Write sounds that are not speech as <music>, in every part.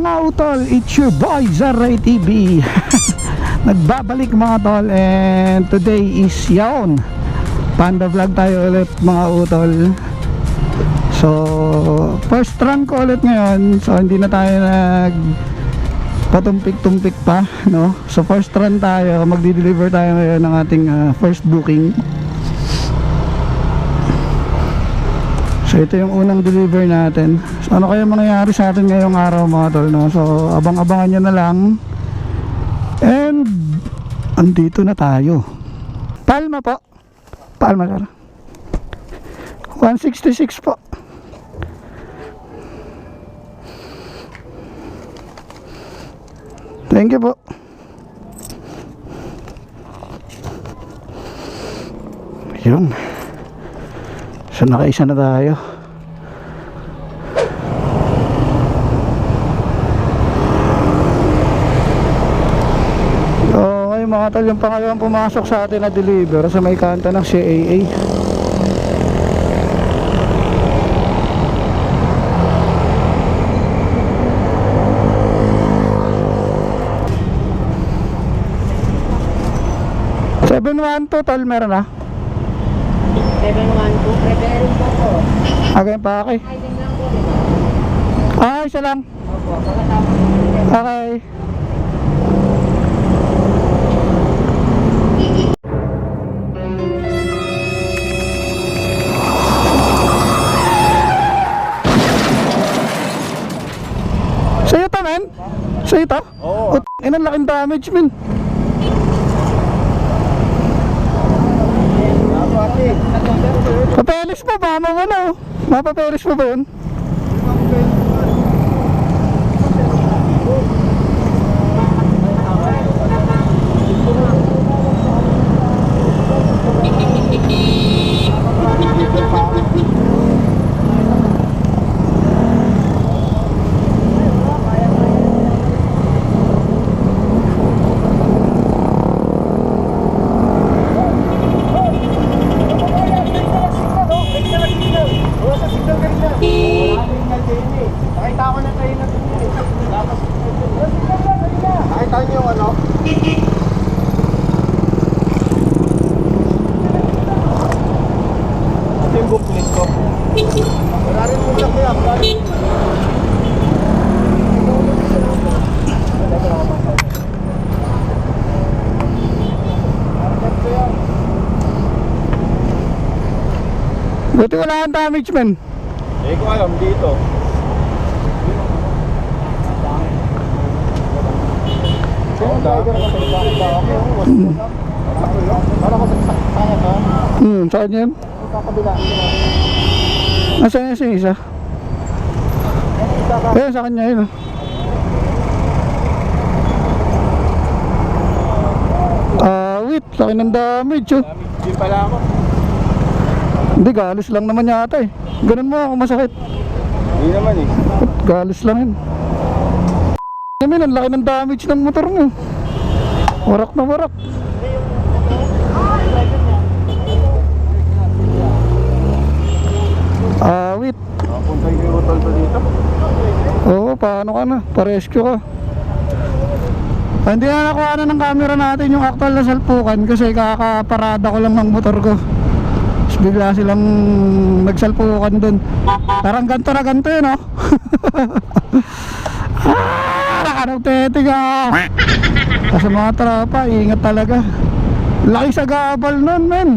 mga utol? It's your boy Zaray TV <laughs> Nagbabalik mga tol And today is yaon Panda vlog tayo ulit mga utol So First run ko ulit ngayon So hindi na tayo nag Patumpik-tumpik pa no? So first run tayo Magdi-deliver tayo ngayon ng ating ah, first booking So ito yung unang deliver natin. Ano kaya mangyayari sa atin ngayong araw mga tol no? So abang-abangan nyo na lang. And andito na tayo. Palma po. Palma sir. 166 po. Thank you po. Yun. So nakaisa na tayo. So tol, yung pangalawang pumasok sa atin na deliver sa may kanta ng CAA. Seven one two tol meron na. 712, prepare po po. Agay pa po, di ba? Ah, isa lang. Opo, pagkatapos. Okay. Sa'yo to? Oo. Ut, inan laking damage, men. Papeles pa ba? Mo na? Mapapeles pa ba yun? Nakita ko na kayo na Nakita niyo yung ano? Ito yung booklet ko. Wala rin po siya kuya. Wala rin. Buti wala kang damage, men. Hindi ko alam dito. Hmm, saan yan? Kabila. Nasaan yan si isa? Ayun, sa kanya yun. oh. Ah, wait, laki ng damage, oh. Hindi pala ako. Hindi, galis lang naman yata eh. Ganun mo ako masakit. Hindi naman eh. Galis lang yun. Namin, ang laki ng damage ng motor mo. Warak na warak. Ah, wait. Punta yung utol pa dito. Oo, paano ka na? Pa-rescue ka. Ah, hindi na nakuha na ng camera natin yung actual na salpukan kasi kakaparada ko lang ng motor ko. Bigla silang nagsalpukan dun. Parang ganito na ganito yun, oh. <laughs> ah, nakanong tetig ah. Kasi mga tropa, ingat talaga. Laki sa gabal nun, men.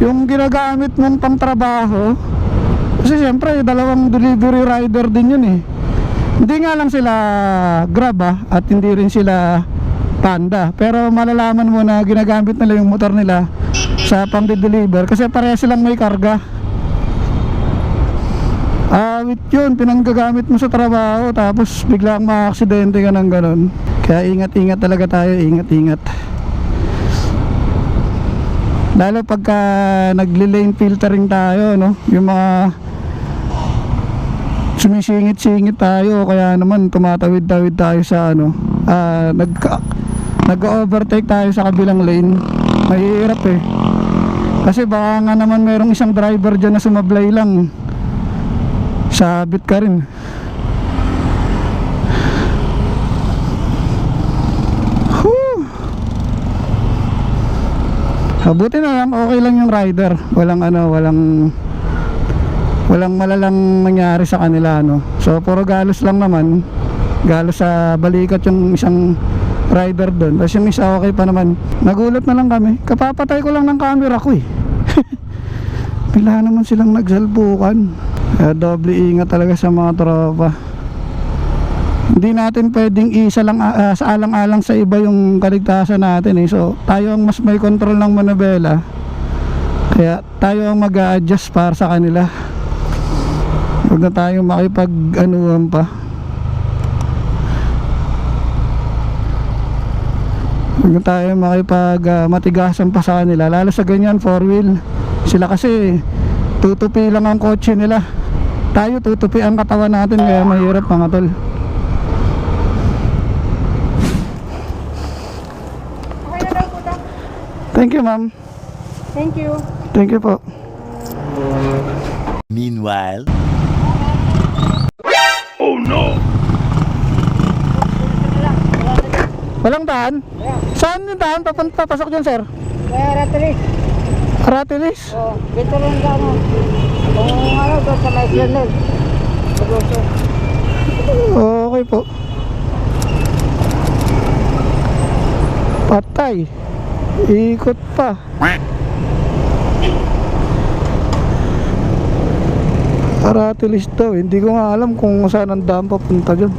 Yung ginagamit mong pangtrabaho, kasi siyempre, dalawang delivery rider din yun eh. Hindi nga lang sila Grab ah, at hindi rin sila Panda. Pero malalaman mo na ginagamit nila yung motor nila sa pang-deliver kasi pareha silang may karga. Awit yun, pinanggagamit mo sa trabaho tapos biglang ma-aksidente ka ng ganun. Kaya ingat-ingat talaga tayo, ingat-ingat. Lalo pagka nagle-lane filtering tayo, no? Yung mga sumisingit-singit tayo kaya naman tumatawid-tawid tayo sa ano ah nag nag-overtake tayo sa kabilang lane mahirap eh kasi baka nga naman mayroong isang driver dyan na sumablay lang. Sabit ka rin. Buti na lang okay lang yung rider. Walang ano, walang walang malalang nangyari sa kanila ano. So puro galos lang naman. Galos sa balikat yung isang rider doon. Tapos yung isa okay pa naman. Nagulat na lang kami. Kapapatay ko lang ng camera ko eh. <laughs> Bila naman silang nagsalbukan. Kaya doble ingat talaga sa mga tropa. Hindi natin pwedeng isa lang ah, sa alang-alang sa iba yung kaligtasan natin eh. So tayo ang mas may control ng manabela. Kaya tayo ang mag adjust para sa kanila. Huwag na tayong makipag anuhan pa. Huwag na tayo makipag ah, matigasan pa sa kanila. Lalo sa ganyan, four wheel. Sila kasi tutupi lang ang kotse nila. Tayo tutupi ang katawan natin kaya mahirap mga tol. Thank you ma'am. Thank you. Thank you po. Meanwhile. Walang daan? Saan yung daan? Papunta, pasok dyan sir? Kaya ratri. Aratilis? Oh, dito lang daw mo. Kung ano doon sa may channel. Okay po. Patay. Ikot pa. Aratilis daw. Hindi ko nga alam kung saan ang daan papunta dyan.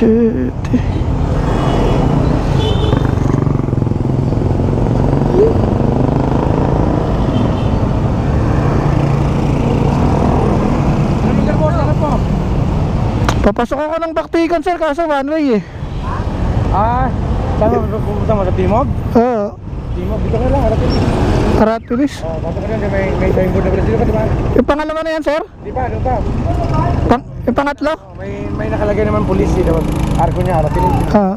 Shit. Ano ka? Ano? Papasok ako ng baktikan sir kaso one way eh. Ah, saan mo pupunta mo sa Timog? Oo. Timog, dito ka lang, harapin. Aratilis. Oh, pasok ka lang, may, may signboard na Brazil pa, di ba? Yung pangalawa na yan sir? Di ba, doon pa. Pang, yung pangatlo? Oh, may, may nakalagay naman police dito. Arko niya, harapin. Ah.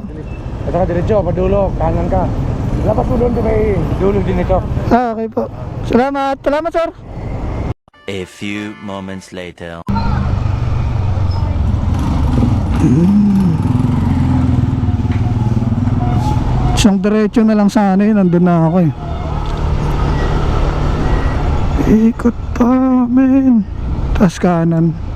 Ito ka diretso, padulo, kanan ka. Lapas mo doon, di may dulo din ito. Ah, okay po. Salamat. Salamat sir. A few moments later. Isang diretso na lang sana yun, nandun na ako eh. Ikot pa, men. Tas kanan.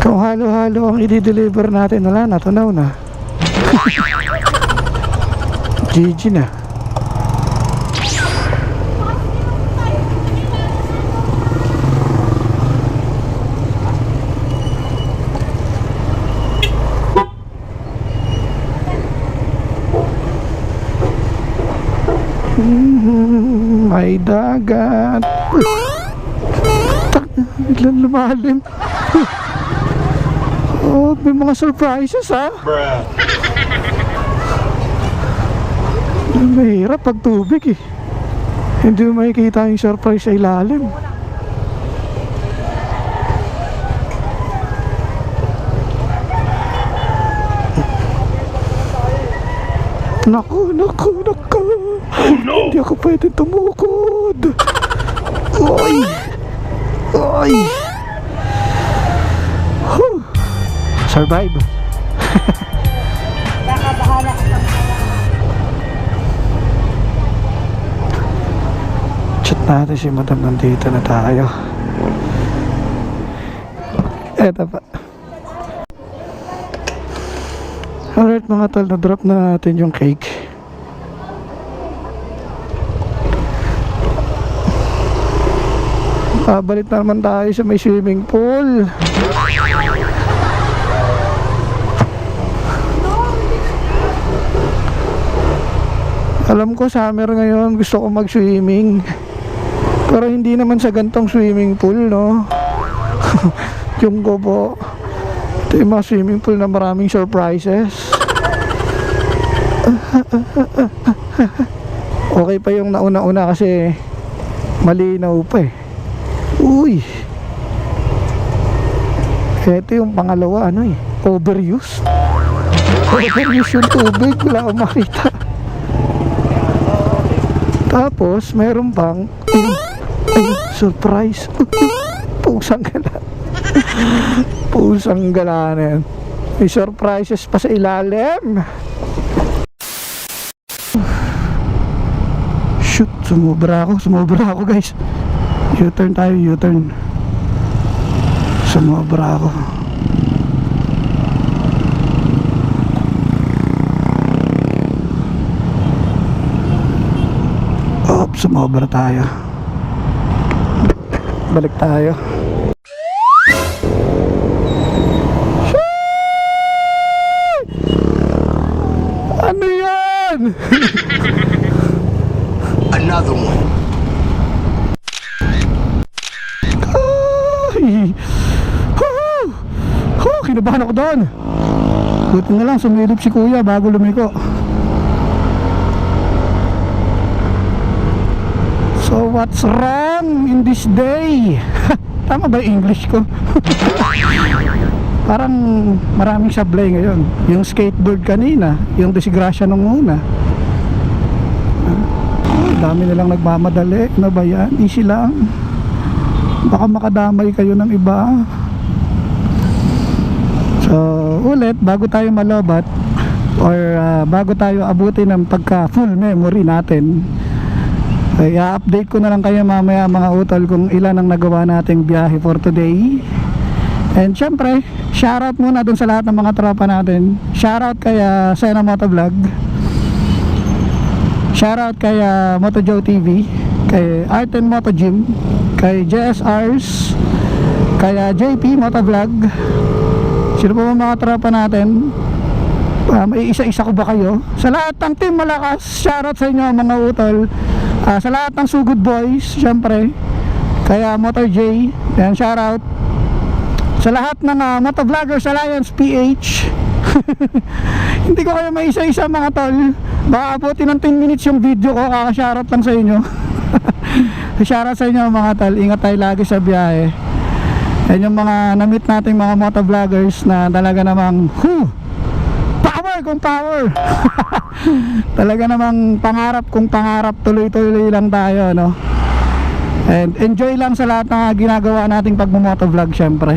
Kung halo-halo ang i-deliver natin, wala na, tunaw na. <laughs> GG na. May dagat. Tak, biglang lumalim. Oh, may mga surprises ha. Mahirap pag tubig eh. Hindi mo makikita yung surprise sa ilalim. Naku, naku, naku. Hindi ako pwede tumukod. Oy! Oy! Survive. Baka bahala. <laughs> Chat natin si madam nandito na tayo. Eto pa. Alright mga tol, na-drop na natin yung cake. Babalik na naman tayo sa may swimming pool. Alam ko summer ngayon, gusto ko mag-swimming. Pero hindi naman sa gantong swimming pool, no? <laughs> yung ko po. Ito yung mga swimming pool na maraming surprises. <laughs> okay pa yung nauna-una kasi malinaw pa eh. Uy! Ito yung pangalawa, ano eh, overuse. Overuse yung tubig, wala akong makita. Tapos, meron pang, ayun, ayun, surprise. Pusang gala. Pusang gala na yan. May surprises pa sa ilalim. Shoot, sumobra ako, sumobra ako guys. U-turn tayo, U-turn. Sumobra ako. Op, sumobra tayo. Balik tayo. Doon. Buti na lang sumilip si kuya bago lumiko. So what's wrong in this day? <laughs> Tama ba English ko? <laughs> Parang maraming sablay ngayon. Yung skateboard kanina, yung disgrasya nung una. Ay, dami nilang nagmamadali. Ano ba yan? Easy lang. Baka makadamay kayo ng iba. So, ulit, bago tayo malobat or ah, bago tayo abutin ng pagka full memory natin, ay update ko na lang kayo mamaya mga utol kung ilan ang nagawa nating biyahe for today. And syempre, shoutout muna dun sa lahat ng mga tropa natin. Shoutout kay uh, Sena Motovlog. Shoutout kay uh, Motojoe TV, kay Art and Moto Gym, kay JSRs, kay ah, JP Motovlog. Sino ba mga tropa natin? Ah, may isa-isa ko ba kayo? Sa lahat ng team malakas, shoutout sa inyo mga utol. Ah, sa lahat ng Sugod Boys, syempre. Kaya Motor J, yan shoutout. Sa lahat ng uh, Motovloggers Alliance PH. <laughs> Hindi ko kayo may isa-isa mga tol. Baka abutin ng 10 minutes yung video ko, kaka-shoutout lang sa inyo. <laughs> shoutout sa inyo mga tol. Ingat tayo lagi sa biyahe. Yan yung mga na-meet nating mga motovloggers na talaga namang, whew, power kung power. <laughs> talaga namang pangarap kung pangarap, tuloy-tuloy lang tayo, no? And enjoy lang sa lahat ng ginagawa nating pagmumotovlog syempre.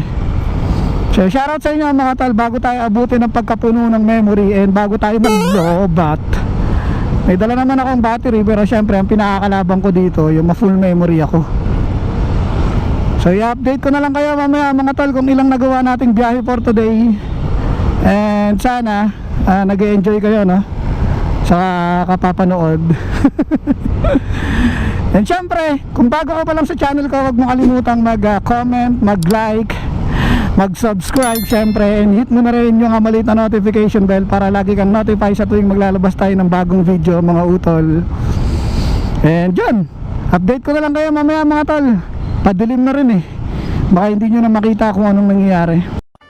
So shoutout sa inyo mga tal bago tayo abutin ng pagkapuno ng memory and bago tayo maglobat. May dala naman akong battery pero syempre ang pinakakalabang ko dito yung ma-full memory ako. So i-update ko na lang kayo mamaya mga tol kung ilang nagawa nating biyahe for today. And sana ah, nag-enjoy kayo no sa kapapanood. <laughs> And syempre, kung bago ka pa lang sa channel ko, huwag mo kalimutang mag-comment, mag-like, mag-subscribe syempre and hit mo na rin yung maliit na notification bell para lagi kang notify sa tuwing maglalabas tayo ng bagong video mga utol. And yun, update ko na lang kayo mamaya mga tol. Padilim na rin eh. Baka hindi nyo na makita kung anong nangyayari.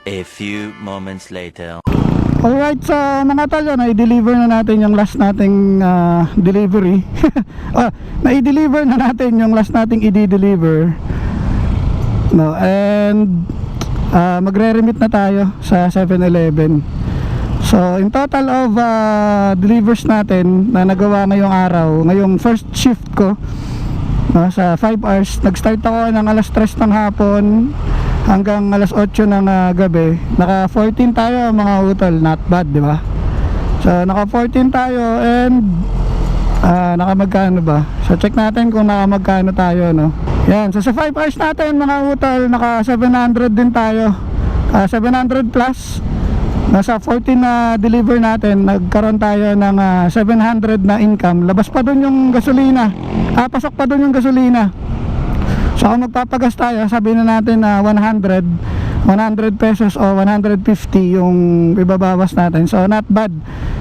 A few moments later. Alright, so mga tol, yun, i-deliver na natin yung last nating ah, delivery. <laughs> ah, na-i-deliver na natin yung last nating i-deliver. No, and ah, magre-remit na tayo sa 7-Eleven. So, in total of ah, delivers natin na nagawa ngayong araw, ngayong first shift ko, no, sa 5 hours, nag-start ako ng alas 3 ng hapon hanggang alas 8 ng ah, gabi. Naka 14 tayo mga utol, not bad, di ba? So, naka 14 tayo and ah naka magkano ba? So, check natin kung naka magkano tayo, no? Yan, so sa 5 hours natin mga utol, naka 700 din tayo. Ah, 700 plus. Nasa 14 na deliver natin, nagkaroon tayo ng ah, 700 na income. Labas pa doon yung gasolina. Ah, pasok pa doon yung gasolina. So kung magpapagas tayo, sabihin na natin na 100, 100 pesos o 150 yung ibabawas natin. So not bad.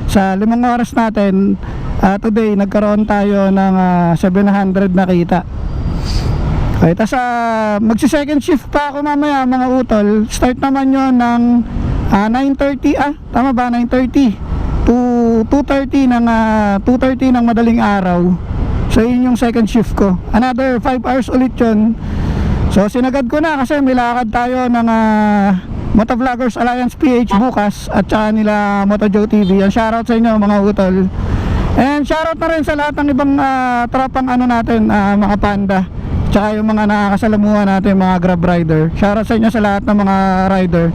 Sa limang oras natin, ah, today nagkaroon tayo ng ah, 700 na kita. Okay, tas uh, magsi-second shift pa ako mamaya mga utol. Start naman yon ng ah, 9.30 ah, tama ba 9.30 to 2.30 ng ah, 2.30 ng madaling araw. So yun yung second shift ko. Another 5 hours ulit yun. So sinagad ko na kasi may lakad tayo ng ah, Motovloggers Alliance PH bukas at saka nila Motojo TV. Yan shoutout sa inyo mga utol. And shoutout na rin sa lahat ng ibang ah, tropang ano natin, ah, mga panda. Tsaka yung mga nakakasalamuha natin, mga grab rider. Shoutout sa inyo sa lahat ng mga rider.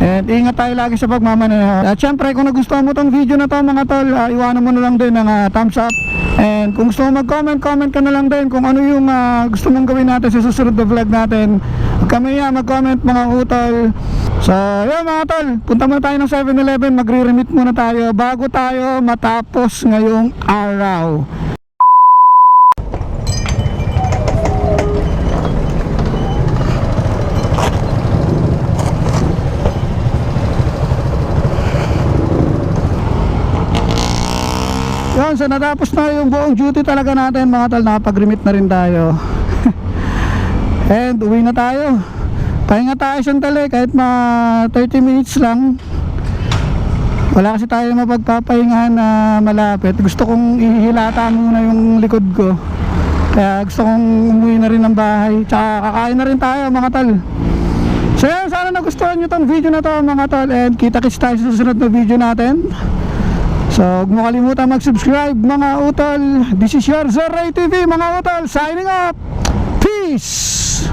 And ingat tayo lagi sa pagmamaneho. At syempre kung nagustuhan mo tong video na to mga tol, ah, iwanan mo na lang din ng ah, thumbs up. And kung gusto mo mag-comment, comment ka na lang din kung ano yung ah, gusto mong gawin natin sa susunod na vlog natin. Kami yan, mag-comment mga utol. So, yun mga tol, punta muna tayo ng 7-Eleven, magre-remit muna tayo bago tayo matapos ngayong araw. Yun, so natapos na yung buong duty talaga natin mga tal, nakapag-remit na rin tayo. <laughs> And uwi na tayo. Pahinga tayo sandali kahit mga 30 minutes lang. Wala kasi tayo mapagpapahingahan na malapit. Gusto kong ihilata muna yung likod ko. Kaya gusto kong umuwi na rin ng bahay. Tsaka kakain na rin tayo mga tal. So yun, sana nagustuhan nyo tong video na to mga tal. And kita-kits tayo sa susunod na video natin. So, huwag mo kalimutan mag-subscribe mga utol. This is your Zoray TV mga utol. Signing up. Peace!